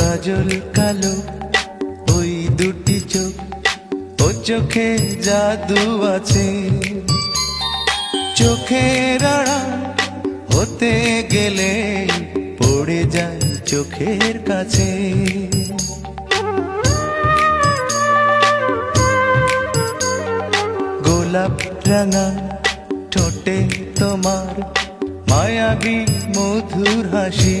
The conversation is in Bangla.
কাজল কালো, ওই দুটি চোখ, ও চোখে জাদু আছে। চোখের আড়াল হতে গেলে পড়ে যায় চোখের কাছে। গোলাপ রাঙা ঠোঁটে তোমার মায়াবী মধুর হাসি।